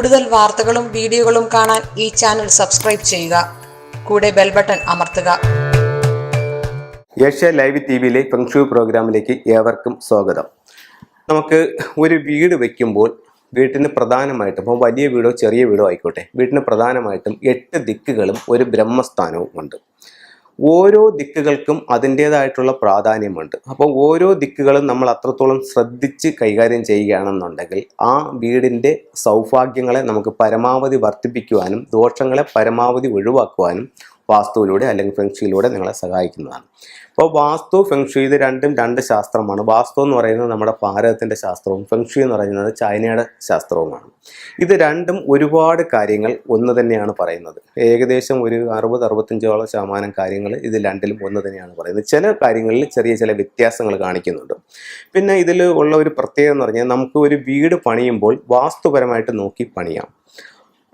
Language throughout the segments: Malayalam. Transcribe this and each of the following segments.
കൂടുതൽ വാർത്തകളും വീഡിയോകളും കാണാൻ ഈ ചാനൽ സബ്സ്ക്രൈബ് ചെയ്യുക. കൂടെ ബെൽ ബട്ടൺ അമർത്തുക. ഏഷ്യ ലൈവ് ടി വിയിലെ ഫെങ്ഷു പ്രോഗ്രാമിലേക്ക് ഏവർക്കും സ്വാഗതം. നമുക്ക് ഒരു വീട് വയ്ക്കുമ്പോൾ വീട്ടിന് പ്രധാനമായിട്ടും ഇപ്പോൾ വലിയ വീടോ ചെറിയ വീടോ ആയിക്കോട്ടെ വീട്ടിന് പ്രധാനമായിട്ടും എട്ട് ദിക്കുകളും ഒരു ബ്രഹ്മസ്ഥാനവും ഉണ്ട്. ഓരോ ദിക്കുകൾക്കും അതിന്റേതായിട്ടുള്ള പ്രാധാന്യമുണ്ട്. അപ്പോൾ ഓരോ ദിക്കുകളും നമ്മൾ അത്രത്തോളം ശ്രദ്ധിച്ച് കൈകാര്യം ചെയ്യുകയാണെന്നുണ്ടെങ്കിൽ ആ വീടിന്റെ സൗഭാഗ്യങ്ങളെ നമുക്ക് പരമാവധി വർദ്ധിപ്പിക്കുവാനും ദോഷങ്ങളെ പരമാവധി ഒഴിവാക്കുവാനും വാസ്തുവിലൂടെ അല്ലെങ്കിൽ ഫെങ്ഷിയിലൂടെ നിങ്ങളെ സഹായിക്കുന്നതാണ്. അപ്പോൾ വാസ്തു ഫെങ്ഷു ഇത് രണ്ടും രണ്ട് ശാസ്ത്രമാണ്. വാസ്തു എന്ന് പറയുന്നത് നമ്മുടെ ഭാരതത്തിന്റെ ശാസ്ത്രവും ഫെങ്ഷു എന്ന് പറയുന്നത് ചൈനയുടെ ശാസ്ത്രവുമാണ്. ഇത് രണ്ടും ഒരുപാട് കാര്യങ്ങൾ ഒന്ന് തന്നെയാണ് പറയുന്നത്. ഏകദേശം ഒരു അറുപത് അറുപത്തഞ്ചോളം ശതമാനം കാര്യങ്ങൾ ഇത് രണ്ടിലും ഒന്ന് തന്നെയാണ് പറയുന്നത്. ചില കാര്യങ്ങളിൽ ചെറിയ ചില വ്യത്യാസങ്ങൾ കാണിക്കുന്നുണ്ട്. പിന്നെ ഇതിൽ ഉള്ള ഒരു പ്രത്യേകത എന്ന് പറഞ്ഞാൽ നമുക്ക് ഒരു വീട് പണിയുമ്പോൾ വാസ്തുപരമായിട്ട് നോക്കി പണിയാം.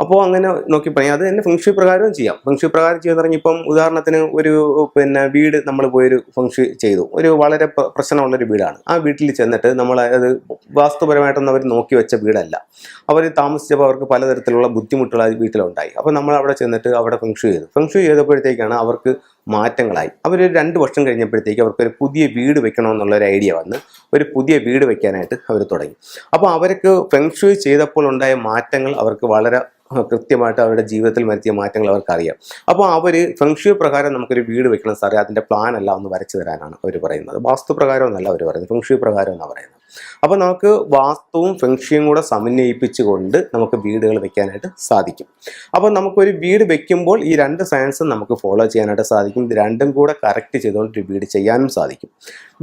അപ്പോൾ അങ്ങനെ നോക്കി പറയാം. അത് തന്നെ ഫംഗ്ഷൻ പ്രകാരവും ചെയ്യാം. ഫംഗ്ഷൻ പ്രകാരം ചെയ്യാന്ന് പറഞ്ഞാൽ ഇപ്പം ഉദാഹരണത്തിന് ഒരു പിന്നെ വീട് നമ്മൾ പോയൊരു ഫംഗ്ഷൻ ചെയ്തു. ഒരു വളരെ പ്ര- പ്രശ്നമുള്ളൊരു വീടാണ്. ആ വീട്ടിൽ ചെന്നിട്ട് നമ്മൾ അത് വാസ്തുപരമായിട്ടൊന്നും അവർ നോക്കി വെച്ച വീടല്ല. അവർ താമസിച്ചപ്പോൾ അവർക്ക് പലതരത്തിലുള്ള ബുദ്ധിമുട്ടുകൾ ആ വീട്ടിലുണ്ടായി. അപ്പോൾ നമ്മൾ അവിടെ ചെന്നിട്ട് അവിടെ ഫംഗ്ഷൻ ചെയ്തു. ഫംഗ്ഷൻ ചെയ്തപ്പോഴത്തേക്കാണ് അവർക്ക് മാറ്റങ്ങളായി. അവർ രണ്ട് വർഷം കഴിഞ്ഞപ്പോഴത്തേക്ക് അവർക്ക് പുതിയ വീട് വെക്കണമെന്നുള്ള ഒരു ഐഡിയ വന്ന് ഒരു പുതിയ വീട് വെക്കാനായിട്ട് അവർ തുടങ്ങി. അപ്പോൾ അവർക്ക് ഫെങ്ഷു ചെയ്തപ്പോൾ ഉണ്ടായ മാറ്റങ്ങൾ അവർക്ക് വളരെ കൃത്യമായിട്ട് അവരുടെ ജീവിതത്തിൽ വരുത്തിയ മാറ്റങ്ങൾ അവർക്കറിയാം. അപ്പോൾ അവർ ഫെങ്ഷു പ്രകാരം നമുക്കൊരു വീട് വെക്കണം സാറേ അതിന്റെ പ്ലാൻ അല്ല ഒന്ന് വരച്ചു തരാനാണ് അവർ പറയുന്നത്. വാസ്തു പ്രകാരം എന്നല്ല അവർ പറയുന്നത് ഫെങ്ഷു പ്രകാരം എന്നാണ് പറയുന്നത്. അപ്പോൾ നമുക്ക് വാസ്തുവും ഫെങ്ഷിയും കൂടെ സമന്വയിപ്പിച്ചുകൊണ്ട് നമുക്ക് വീടുകൾ വെക്കാനായിട്ട് സാധിക്കും. അപ്പോൾ നമുക്കൊരു വീട് വെക്കുമ്പോൾ ഈ രണ്ട് സയൻസും നമുക്ക് ഫോളോ ചെയ്യാനായിട്ട് സാധിക്കും. രണ്ടും കൂടെ കറക്റ്റ് ചെയ്തുകൊണ്ട് ഒരു വീട് ചെയ്യാനും സാധിക്കും.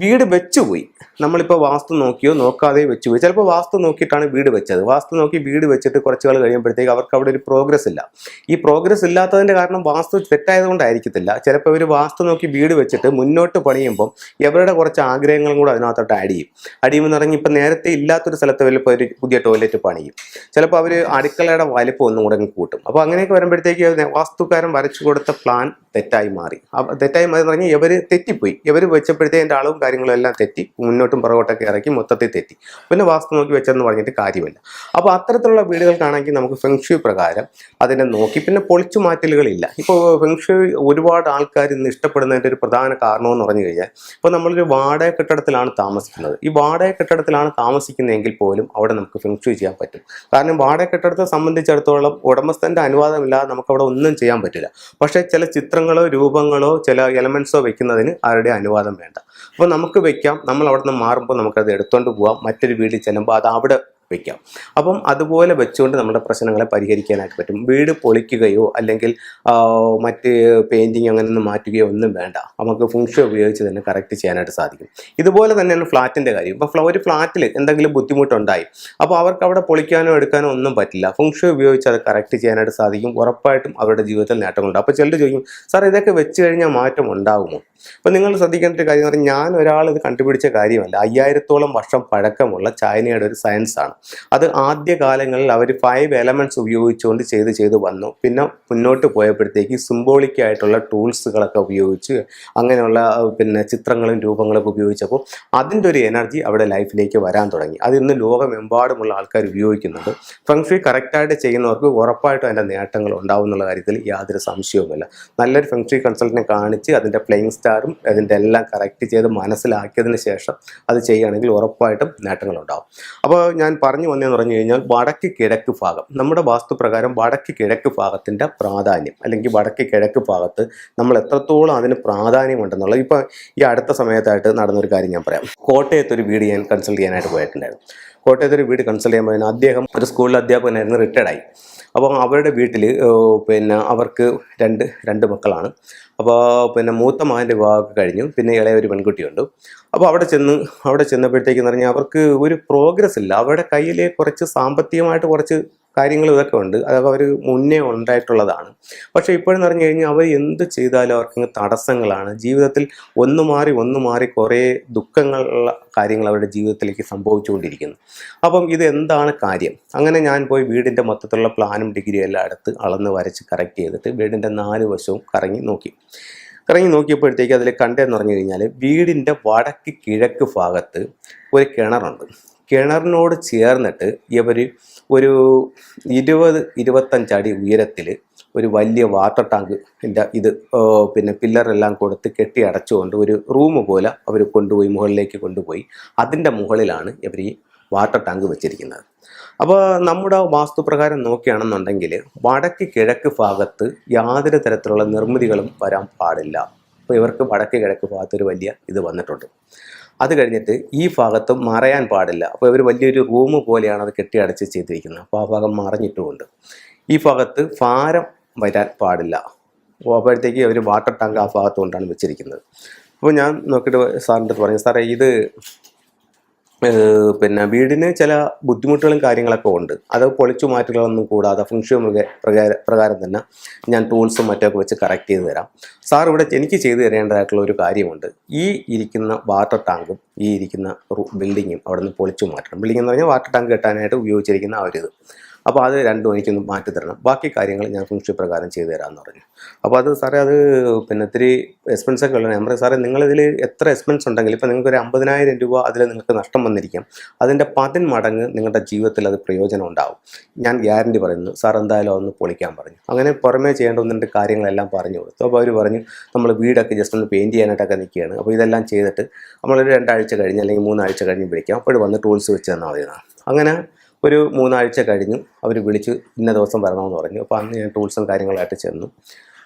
വീട് വെച്ചുപോയി. നമ്മളിപ്പോൾ വാസ്തു നോക്കിയോ നോക്കാതെയോ വെച്ചുപോയി. ചിലപ്പോൾ വാസ്തു നോക്കിയിട്ടാണ് വീട് വെച്ചത്. വാസ്തു നോക്കി വീട് വെച്ചിട്ട് കുറച്ച് കാലം കഴിയുമ്പോഴത്തേക്ക് അവർക്ക് അവിടെ ഒരു പ്രോഗ്രസ് ഇല്ല. ഈ പ്രോഗ്രസ് ഇല്ലാത്തതിന്റെ കാരണം വാസ്തു തെറ്റായതുകൊണ്ടായിരിക്കത്തില്ല ചിലപ്പോൾ ഇവർ വാസ്തു നോക്കി വീട് വെച്ചിട്ട് മുന്നോട്ട് പണിയുമ്പം ഇവരുടെ കുറച്ച് ആഗ്രഹങ്ങളും കൂടെ അതിനകത്തോട്ട് ആഡ് ചെയ്യും. ആഡ് പറഞ്ഞാൽ ഇപ്പം നേരത്തെ ഇല്ലാത്തൊരു സ്ഥലത്ത് ചിലപ്പോൾ ഒരു പുതിയ ടോയ്ലറ്റ് പണിയും. ചിലപ്പോൾ അവർ അടുക്കളയുടെ വലിപ്പം ഒന്നും കൂടെ കൂട്ടും. അപ്പോൾ അങ്ങനെയൊക്കെ വരുമ്പോഴത്തേക്ക് വാസ്തുക്കാരൻ വരച്ചു കൊടുത്ത പ്ലാൻ തെറ്റായി മാറി. തെറ്റായി മാറി എന്ന് പറഞ്ഞാൽ ഇവർ തെറ്റിപ്പോയി. ഇവർ വെച്ചപ്പോഴത്തേക്ക് എന്റെ അളവും കാര്യങ്ങളും എല്ലാം തെറ്റി. മുന്നോട്ടും പുറകോട്ടൊക്കെ ഇറക്കി മൊത്തത്തിൽ തെറ്റി. പിന്നെ വാസ്തു നോക്കി വെച്ചെന്ന് പറഞ്ഞിട്ട് കാര്യമില്ല. അപ്പോൾ അത്തരത്തിലുള്ള വീടുകൾക്കാണെങ്കിൽ നമുക്ക് ഫെങ്ഷു പ്രകാരം അതിനെ നോക്കി. പിന്നെ പൊളിച്ചു മാറ്റലുകളില്ല. ഇപ്പോൾ ഫെങ്ഷു ഒരുപാട് ആൾക്കാർ ഇന്ന് ഇഷ്ടപ്പെടുന്നതിന്റെ ഒരു പ്രധാന കാരണമെന്ന് പറഞ്ഞു കഴിഞ്ഞാൽ ഇപ്പോൾ നമ്മളൊരു വാടക കെട്ടിടത്തിലാണ് താമസിക്കുന്നത്. ഈ വാടക കെട്ടിടത്തിലാണ് താമസിക്കുന്നതെങ്കിൽ പോലും അവിടെ നമുക്ക് ഫെങ്ഷു ചെയ്യാൻ പറ്റും. കാരണം വാടക കെട്ടിടത്തെ സംബന്ധിച്ചിടത്തോളം ഉടമസ്ഥന്റെ അനുവാദമില്ലാതെ നമുക്ക് അവിടെ ഒന്നും ചെയ്യാൻ പറ്റില്ല. പക്ഷേ ചില ചിത്രങ്ങളോ രൂപങ്ങളോ ചില എലമെൻസോ വെക്കുന്നതിന് ആരുടെ അനുവാദം വേണ്ട. അപ്പോൾ നമുക്ക് വെക്കാം. നമ്മൾ അവിടെ നിന്ന് മാറുമ്പോൾ നമുക്കത് എടുത്തുകൊണ്ട് പോവാം. മറ്റൊരു വീട്ടിൽ ചെല്ലുമ്പോൾ അത് അവിടെ വെക്കാം. അപ്പം അതുപോലെ വെച്ചുകൊണ്ട് നമ്മുടെ പ്രശ്നങ്ങളെ പരിഹരിക്കാനായിട്ട് പറ്റും. വീട് പൊളിക്കുകയോ അല്ലെങ്കിൽ മറ്റ് പെയിന്റിങ് അങ്ങനെ ഒന്നും മാറ്റുകയോ ഒന്നും വേണ്ട. നമുക്ക് ഫുങ്ഷൻ ഉപയോഗിച്ച് തന്നെ കറക്റ്റ് ചെയ്യാനായിട്ട് സാധിക്കും. ഇതുപോലെ തന്നെയാണ് ഫ്ലാറ്റിന്റെ കാര്യം. ഇപ്പോൾ ഒരു ഫ്ലാറ്റിൽ എന്തെങ്കിലും ബുദ്ധിമുട്ടുണ്ടായി. അപ്പോൾ അവർക്ക് അവിടെ പൊളിക്കാനോ എടുക്കാനോ ഒന്നും പറ്റില്ല. ഫുങ്ഷൻ ഉപയോഗിച്ച് അത് കറക്റ്റ് ചെയ്യാനായിട്ട് സാധിക്കും. ഉറപ്പായിട്ടും അവരുടെ ജീവിതത്തിൽ നേട്ടങ്ങളുണ്ട്. അപ്പോൾ ചിലർ ചോദിക്കും സാർ ഇതൊക്കെ വെച്ച് കഴിഞ്ഞാൽ മാറ്റം ഉണ്ടാകുമോ അപ്പോൾ നിങ്ങൾ ശ്രദ്ധിക്കേണ്ട ഒരു കാര്യം എന്ന് പറഞ്ഞാൽ ഞാൻ ഒരാൾ ഇത് കണ്ടുപിടിച്ച കാര്യമല്ല. അയ്യായിരത്തോളം വർഷം പഴക്കമുള്ള ചൈനയുടെ ഒരു സയൻസാണ് അത് ആദ്യകാലങ്ങളിൽ അവർ ഫൈവ് എലമെന്റ്സ് ഉപയോഗിച്ചുകൊണ്ട് ചെയ്ത് ചെയ്ത് വന്നു. പിന്നെ മുന്നോട്ട് പോയപ്പോഴത്തേക്ക് സിംബോളിക്കായിട്ടുള്ള ടൂൾസുകളൊക്കെ ഉപയോഗിച്ച് അങ്ങനെയുള്ള പിന്നെ ചിത്രങ്ങളും രൂപങ്ങളൊക്കെ ഉപയോഗിച്ചപ്പോൾ അതിന്റെ ഒരു എനർജി അവിടെ ലൈഫിലേക്ക് വരാൻ തുടങ്ങി. അത് ഇന്ന് ലോകമെമ്പാടുമുള്ള ആൾക്കാർ ഉപയോഗിക്കുന്നുണ്ട് ഫംഗ്ഷി കറക്റ്റായിട്ട് ചെയ്യുന്നവർക്ക് ഉറപ്പായിട്ടും അതിന്റെ നേട്ടങ്ങൾ ഉണ്ടാവും എന്നുള്ള കാര്യത്തിൽ യാതൊരു സംശയവുമില്ല. നല്ലൊരു ഫംഗ്ഷി കൺസൾട്ടിനെ കാണിച്ച് അതിന്റെ പ്ലെയിങ് സ്റ്റാറും അതിന്റെ എല്ലാം കറക്റ്റ് ചെയ്ത് മനസ്സിലാക്കിയതിന് ശേഷം അത് ചെയ്യുകയാണെങ്കിൽ ഉറപ്പായിട്ടും നേട്ടങ്ങളുണ്ടാവും അപ്പോൾ ഞാൻ പറഞ്ഞു വന്നതെന്ന് പറഞ്ഞു കഴിഞ്ഞാൽ വടക്ക് കിഴക്ക് ഭാഗം. നമ്മുടെ വാസ്തുപ്രകാരം വടക്ക് കിഴക്ക് ഭാഗത്തിന്റെ പ്രാധാന്യം അല്ലെങ്കിൽ വടക്ക് കിഴക്ക് ഭാഗത്ത് നമ്മൾ എത്രത്തോളം അതിന് പ്രാധാന്യമുണ്ടെന്നുള്ളത് ഇപ്പോൾ ഈ അടുത്ത സമയത്തായിട്ട് നടന്നൊരു കാര്യം ഞാൻ പറയാം. കോട്ടയത്ത് ഒരു വീട് ഞാൻ കൺസൾട്ട് ചെയ്യാനായിട്ട് പോയിട്ടുണ്ടായിരുന്നു. കോട്ടയത്ത് ഒരു വീട് കൺസൾട്ട് ചെയ്യാൻ പോയിരുന്നു അദ്ദേഹം ഒരു സ്കൂളിൽ അധ്യാപകനായിരുന്നു റിട്ടയർഡായി അപ്പോൾ അവരുടെ വീട്ടിൽ പിന്നെ അവർക്ക് രണ്ട് രണ്ട് മക്കളാണ്. അപ്പോൾ പിന്നെ മൂത്ത മകന്റെ വിവാഹമൊക്കെ കഴിഞ്ഞു പിന്നെ ഇളയ ഒരു പെൺകുട്ടിയുണ്ട്. അപ്പോൾ അവിടെ ചെന്ന് അവിടെ ചെന്നപ്പോഴത്തേക്കെന്ന് പറഞ്ഞാൽ അവർക്ക് ഒരു പ്രോഗ്രസ് ഇല്ല. അവരുടെ കയ്യിൽ കുറച്ച് സാമ്പത്തികമായിട്ട് കുറച്ച് കാര്യങ്ങൾ ഇതൊക്കെ ഉണ്ട്. അതൊക്കെ അവർ മുന്നേ ഉണ്ടായിട്ടുള്ളതാണ്. പക്ഷേ ഇപ്പോഴെന്ന് പറഞ്ഞു കഴിഞ്ഞാൽ അവർ എന്ത് ചെയ്താലും അവർക്ക് തടസ്സങ്ങളാണ്. ജീവിതത്തിൽ ഒന്ന് മാറി ഒന്ന് മാറി കുറേ ദുഃഖങ്ങളുള്ള കാര്യങ്ങൾ അവരുടെ ജീവിതത്തിലേക്ക് സംഭവിച്ചുകൊണ്ടിരിക്കുന്നു. അപ്പം ഇത് എന്താണ് കാര്യം? അങ്ങനെ ഞാൻ പോയി വീടിന്റെ മൊത്തത്തിലുള്ള പ്ലാനും ഡിഗ്രിയും എല്ലാം എടുത്ത് അളന്ന് വരച്ച് കറക്റ്റ് ചെയ്തിട്ട് വീടിന്റെ നാല് വശവും കറങ്ങി നോക്കി. കറങ്ങി നോക്കിയപ്പോഴത്തേക്ക് അതിൽ കണ്ടതെന്ന് പറഞ്ഞു കഴിഞ്ഞാൽ വീടിന്റെ വടക്ക് കിഴക്ക് ഭാഗത്ത് ഒരു കിണറുണ്ട്. കിണറിനോട് ചേർന്നിട്ട് ഇവർ ഒരു ഇരുപത് അടി ഉയരത്തിൽ ഒരു വലിയ വാട്ടർ ടാങ്ക് എന്റെ ഇത് പിന്നെ പില്ലറെല്ലാം കൊടുത്ത് കെട്ടി അടച്ചുകൊണ്ട് ഒരു റൂം പോലെ അവർ കൊണ്ടുപോയി മുകളിലേക്ക് കൊണ്ടുപോയി. അതിന്റെ മുകളിലാണ് ഇവർ ഈ വാട്ടർ ടാങ്ക് വെച്ചിരിക്കുന്നത്. അപ്പോൾ നമ്മുടെ വാസ്തുപ്രകാരം നോക്കുകയാണെന്നുണ്ടെങ്കിൽ വടക്ക് കിഴക്ക് ഭാഗത്ത് യാതൊരു തരത്തിലുള്ള നിർമ്മിതികളും വരാൻ പാടില്ല. അപ്പോൾ ഇവർക്ക് വടക്ക് കിഴക്ക് ഭാഗത്ത് ഒരു വലിയ ഇത് വന്നിട്ടുണ്ട്. അത് കഴിഞ്ഞിട്ട് ഈ ഭാഗത്തും മറയാൻ പാടില്ല. അപ്പോൾ ഇവർ വലിയൊരു റൂം പോലെയാണ് അത് കെട്ടി അടച്ച് ചെയ്തിരിക്കുന്നത്. അപ്പോൾ ആ ഭാഗം മറഞ്ഞിട്ടുമുണ്ട്. ഈ ഭാഗത്ത് ഭാരം വരാൻ പാടില്ല. അപ്പോഴത്തേക്ക് അവർ വാട്ടർ ടാങ്ക് ആ ഭാഗത്ത് കൊണ്ടാണ് വെച്ചിരിക്കുന്നത്. അപ്പോൾ ഞാൻ നോക്കിയിട്ട് സാറിന്റെ അടുത്ത് പറഞ്ഞു സാറേ ഇത് പിന്നെ വീടിന് ചില ബുദ്ധിമുട്ടുകളും കാര്യങ്ങളൊക്കെ ഉണ്ട്. അത് പൊളിച്ചു മാറ്റുകളൊന്നും കൂടാതെ ഫംഗ്ഷൻ പ്രകാരം പ്രകാരം തന്നെ ഞാൻ ടൂൾസും മറ്റൊക്കെ വെച്ച് കറക്റ്റ് ചെയ്ത് തരാം. സാർ ഇവിടെ എനിക്ക് ചെയ്തു തരേണ്ടതായിട്ടുള്ള ഒരു കാര്യമുണ്ട്. ഈ ഇരിക്കുന്ന വാട്ടർ ടാങ്കും ഈ ഇരിക്കുന്ന ബിൽഡിങ്ങും അവിടെ നിന്ന് പൊളിച്ചു മാറ്റണം. ബിൽഡിംഗ് എന്ന് പറഞ്ഞാൽ വാട്ടർ ടാങ്ക് കെട്ടാനായിട്ട് ഉപയോഗിച്ചിരിക്കുന്ന ആ ഒരു ഇത്. അപ്പോൾ അത് രണ്ടും എനിക്കൊന്ന് മാറ്റി തരണം. ബാക്കി കാര്യങ്ങൾ ഞാൻ ഫംഗ്ഷൻ പ്രകാരം ചെയ്തു തരാമെന്ന് പറഞ്ഞു. അപ്പോൾ അത് സാറേ അത് പിന്നെ ഇത്തിരി എക്സ്പെൻസ് ഒക്കെ ഉള്ളത് ഞാൻ പറയും സാറേ നിങ്ങളിതിൽ എത്ര എക്സ്പെൻസ് ഉണ്ടെങ്കിൽ ഇപ്പോൾ നിങ്ങൾക്ക് ഒരു അമ്പതിനായിരം രൂപ അതിൽ നിങ്ങൾക്ക് നഷ്ടം വന്നിരിക്കും. അതിന്റെ പതിന് മടങ്ങ് നിങ്ങളുടെ ജീവിതത്തിൽ അത് പ്രയോജനം ഉണ്ടാവും. ഞാൻ ഗ്യാരണ്ടി പറയുന്നു സാർ എന്തായാലും ഒന്ന് പൊളിക്കാൻ പറഞ്ഞു. അങ്ങനെ പുറമേ ചെയ്യേണ്ട കാര്യങ്ങളെല്ലാം പറഞ്ഞു കൊടുത്തു. അപ്പോൾ അവർ പറഞ്ഞു നമ്മൾ വീടൊക്കെ ജസ്റ്റ് ഒന്ന് പെയിന്റ് ചെയ്യാനായിട്ടൊക്കെ നിൽക്കുകയാണ്. അപ്പോൾ ഇതെല്ലാം ചെയ്തിട്ട് നമ്മളൊരു രണ്ടാഴ്ച കഴിഞ്ഞ് അല്ലെങ്കിൽ മൂന്നാഴ്ച കഴിഞ്ഞ് വിളിക്കാം. അപ്പോൾ വന്ന് ടൂൾസ് വെച്ച് തന്നാൽ മതി അങ്ങനെ ഒരു മൂന്നാഴ്ച കഴിഞ്ഞു. അവർ വിളിച്ച് ഇന്ന ദിവസം വരണമെന്ന് പറഞ്ഞു. അപ്പോൾ അന്ന് ഞാൻ ടൂൾസും കാര്യങ്ങളായിട്ട് ചെന്നു.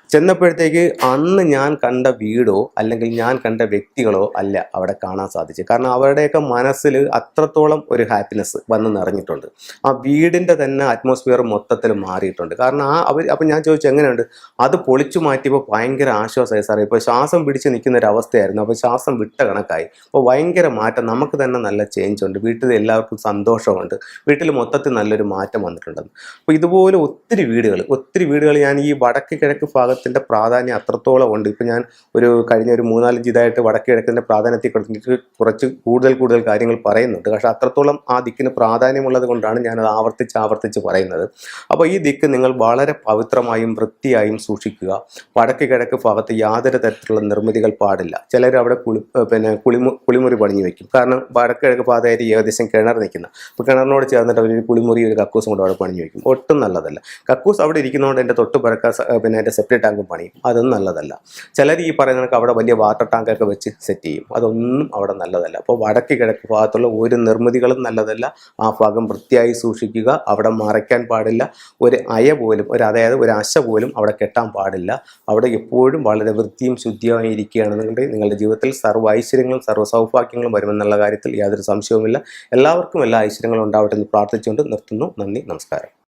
ചെന്നപ്പോഴത്തേക്ക് അന്ന് ഞാൻ കണ്ട വീടോ അല്ലെങ്കിൽ ഞാൻ കണ്ട വ്യക്തികളോ അല്ല അവിടെ കാണാൻ സാധിച്ചു കാരണം അവരുടെയൊക്കെ മനസ്സിൽ അത്രത്തോളം ഒരു ഹാപ്പിനെസ് വന്ന് നിറഞ്ഞിട്ടുണ്ട്. ആ വീടിന്റെ തന്നെ അറ്റ്മോസ്ഫിയർ മൊത്തത്തിൽ മാറിയിട്ടുണ്ട്. കാരണം ആ അവർ അപ്പം ഞാൻ ചോദിച്ചു എങ്ങനെയുണ്ട്? അത് പൊളിച്ചു മാറ്റിയപ്പോൾ ഭയങ്കര ആശ്വാസമായി. സാറേ ഇപ്പോൾ ശ്വാസം പിടിച്ച് നിൽക്കുന്ന ഒരു അവസ്ഥയായിരുന്നു. അപ്പോൾ ശ്വാസം വിട്ട കണക്കായി. അപ്പോൾ ഭയങ്കര മാറ്റം. നമുക്ക് തന്നെ നല്ല ചേഞ്ച് ഉണ്ട്. വീട്ടിൽ എല്ലാവർക്കും സന്തോഷമുണ്ട്. വീട്ടിൽ മൊത്തത്തിൽ നല്ലൊരു മാറ്റം വന്നിട്ടുണ്ടെന്ന്. അപ്പോൾ ഇതുപോലെ ഒത്തിരി വീടുകൾ ഒത്തിരി വീടുകൾ ഞാൻ ഈ വടക്ക് കിഴക്ക് ഭാഗത്തിന്റെ പ്രാധാന്യം അത്രത്തോളം ഉണ്ട്. ഇപ്പം ഞാൻ ഒരു കഴിഞ്ഞ ഒരു മൂന്നാലഞ്ച് ഇതായിട്ട് വടക്കേ കിഴക്കിന്റെ പ്രാധാന്യത്തെ കുറിച്ച് കൂടുതൽ കൂടുതൽ കാര്യങ്ങൾ പറയുന്നുണ്ട്. പക്ഷേ അത്രത്തോളം ആ ദിക്കിന് പ്രാധാന്യമുള്ളത് കൊണ്ടാണ് ഞാനത് ആവർത്തിച്ച് ആവർത്തിച്ച് പറയുന്നത്. അപ്പോൾ ഈ ദിക്ക് നിങ്ങൾ വളരെ പവിത്രമായും വൃത്തിയായും സൂക്ഷിക്കുക. വടക്ക് കിഴക്ക് ഭാഗത്ത് യാതൊരു തരത്തിലുള്ള നിർമ്മിതികൾ പാടില്ല. ചിലർ അവിടെ കുളി പിന്നെ കുളിമു കുളിമുറി പണിഞ്ഞു വെക്കും. കാരണം വടക്ക് കിഴക്ക് ഭാഗത്തായിട്ട് ഏകദേശം കിണർ നിൽക്കുന്ന. അപ്പോൾ കിണറിനോട് ചേർന്നിട്ട് അവർ ഒരു കുളിമുറി ഒരു കക്കൂസും കൊണ്ട് അവിടെ പണിഞ്ഞു വെക്കും. ഒട്ടും നല്ലതല്ല. കക്കൂസ് അവിടെ ഇരിക്കുന്നതുകൊണ്ട് എന്റെ തൊട്ട് പിറക്ക പിന്നെ എന്റെ സെപ്റ്റി ടാങ്കും പണിയും അതൊന്നും നല്ലതല്ല. ചിലർ ഈ പറയുന്ന അവിടെ വലിയ വാട്ടർ ടാങ്കൊക്കെ വെച്ച് സെറ്റ് ചെയ്യും. അതൊന്നും അവിടെ നല്ലതല്ല. അപ്പോൾ വടക്ക് കിഴക്ക് ഭാഗത്തുള്ള ഒരു നിർമ്മിതികളും നല്ലതല്ല. ആ ഭാഗം വൃത്തിയായി സൂക്ഷിക്കുക. അവിടെ മറയ്ക്കാൻ പാടില്ല. ഒരു അയ പോലും ഒരു അതായത് ഒരു അശ പോലും അവിടെ കെട്ടാൻ പാടില്ല. അവിടെ എപ്പോഴും വളരെ വൃത്തിയും ശുദ്ധിയായി ഇരിക്കുകയാണെന്നുണ്ടെങ്കിൽ നിങ്ങളുടെ ജീവിതത്തിൽ സർവ ഐശ്വര്യങ്ങളും സർവ സൗഭാഗ്യങ്ങളും വരുമെന്നുള്ള കാര്യത്തിൽ യാതൊരു സംശയവുമില്ല. എല്ലാവർക്കും എല്ലാ ഐശ്വര്യങ്ങളും ഉണ്ടാവട്ടെ എന്ന് പ്രാർത്ഥിച്ചുകൊണ്ട് നിർത്തുന്നു. നന്ദി നമസ്കാരം.